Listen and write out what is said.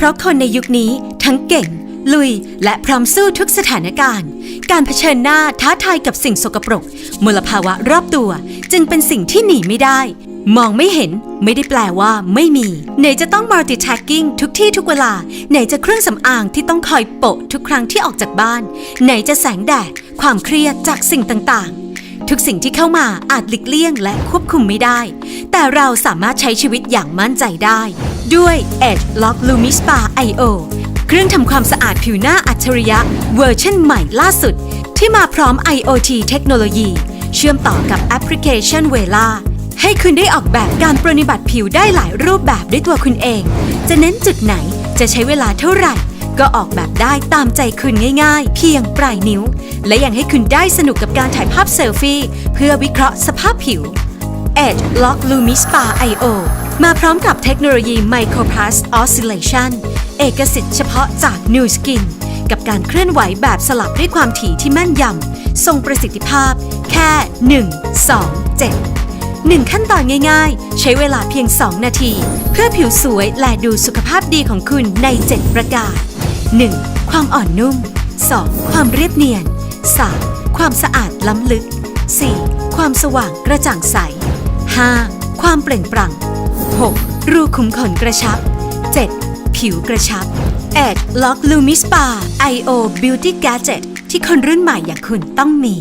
เพราะคนในยุคนี้ทั้งเก่ง ลุย และพร้อมสู้ทุกสถานการณ์ การเผชิญหน้าท้าทายกับสิ่งสกปรก มลภาวะรอบตัว จึงเป็นสิ่งที่หนีไม่ได้ มองไม่เห็นไม่ได้แปลว่าไม่มี ไหนจะต้อง multitasking ทุกที่ทุกเวลา ไหนจะเครื่องสำอางที่ต้องคอยโปะทุกครั้งที่ออกจากบ้าน ไหนจะแสงแดด ความเครียดจากสิ่งต่างๆ ทุกสิ่งที่เข้ามาอาจหลีกเลี่ยงและควบคุมไม่ได้ แต่เราสามารถใช้ชีวิตอย่างมั่นใจได้ ด้วย Edge Lock Lumi Spa IO เครื่องทำความสะอาดผิวหน้าอัจฉริยะเวอร์ชันใหม่ล่าสุด ที่มาพร้อม IoT เทคโนโลยี เชื่อมต่อกับแอปพลิเคชัน Vela ให้คุณได้ออกแบบการปรนนิบัติผิวได้หลายรูปแบบด้วยตัวคุณเอง จะเน้นจุดไหนจะใช้เวลาเท่าไหร่ ก็ออกแบบได้ตามใจคุณง่ายๆ เพียงปลายนิ้ว และยังให้คุณได้สนุกกับการถ่ายภาพเซลฟี่ เพื่อวิเคราะห์สภาพผิว Edge Lock Lumi Spa IO มาพร้อมกับเทคโนโลยี Micropulse Oscillation เอกสิทธิ์เฉพาะจาก New Skin กับการเคลื่อนไหวแบบสลับด้วยความถี่ที่แม่นยำทรงประสิทธิภาพ แค่ 1 2 7หนึ่งขั้นตอนง่ายๆ ใช้เวลาเพียง 2 นาที เพื่อผิวสวยและดูสุขภาพดีของคุณใน 7 ประการ 1. ความอ่อนนุ่ม 2. ความเรียบเนียน 3. ความสะอาดล้ำลึก 4. ความสว่างกระจ่างใส 5. ความเปล่งปลั่ง 6. รูขุมขนกระชับ 7. ผิวกระชับ 8. ล็อกลูมิสปา IO Beauty Gadget ที่คนรุ่นใหม่อย่างคุณต้องมี